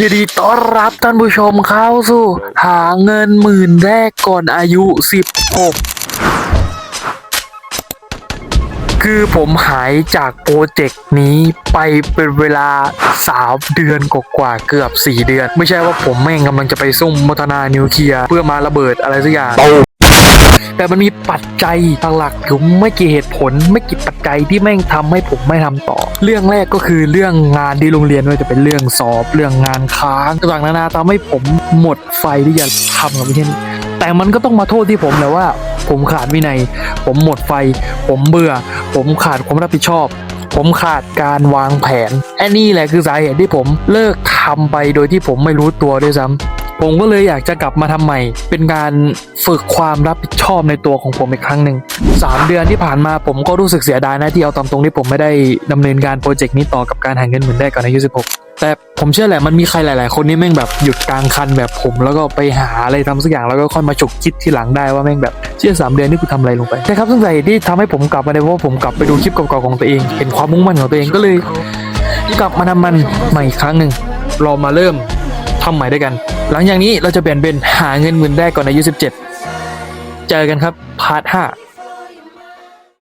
ยินดีต้อนรับท่านผู้ชมเข้าสู่ หาเงินหมื่นแรกก่อนอายุ 16 คือผมหายจากโปรเจกต์นี้ไปเป็นเวลา 3 เดือนกว่าเกือบ 4 เดือน ไม่ใช่ว่าผมแม่งกำลังจะไปซุ่มพัฒนานิวเคลียร์เพื่อมาระเบิดอะไรสักอย่าง แต่มันมีปัจจัยหลักๆอยู่ไม่กี่เหตุผลไม่กี่ปัจจัยที่แม่งทำให้ผมไม่ทำต่อ เรื่องแรกก็คือเรื่องงานที่โรงเรียนว่าจะเป็นเรื่องสอบเรื่องงานค้างต่างๆนานาทำให้ผมหมดไฟที่จะทำกับวิธีนี้แต่มันก็ต้องมาโทษที่ผมแหละว่า ผมขาดวินัย ผมหมดไฟ ผมเบื่อ ผมขาดความรับผิดชอบ ผมขาดการวางแผนไอ้นี่แหละคือสาเหตุที่ผมเลิกทำไปโดยที่ผมไม่รู้ตัวด้วยซ้ำ ผมก็เลยอยากจะกลับมาทำใหม่ เป็นการฝึกความรับผิดชอบในตัวของผมอีกครั้งหนึ่งสามเดือนที่ผ่านมาผมก็รู้สึกเสียดายนะที่เอาตามตรงที่ผมไม่ได้ดำเนินการโปรเจกต์นี้ต่อกับการหาเงินหมื่นได้ก่อนอายุ16แต่ผมเชื่อแหละมันมีใครหลาย ๆ คนนี่แม่งแบบหยุดกลางคันแบบผม แล้วก็ไปหาอะไรทำสักอย่างแล้วก็ค่อยมาฉกคิดทีหลังได้ว่าแม่งแบบเชื่อสามเดือนนี่กูทำอะไรลงไปใช่ครับซึ่งสาเหตุที่ทำให้ผมกลับมาเนี่ยเพราะผมกลับไปดูคลิปเก่า ๆ ของตัวเอง เห็นความมุ่งมั่นของตัวเองก็เลย กลับมาทำมันใหม่อีกครั้งหนึ่งเรามาเริ่ม ทำใหม่ด้วยกัน หลังจากนี้เราจะเปลี่ยนเป็นหาเงินหมื่นแรกก่อนอายุ17 เจอกันครับพาร์ท5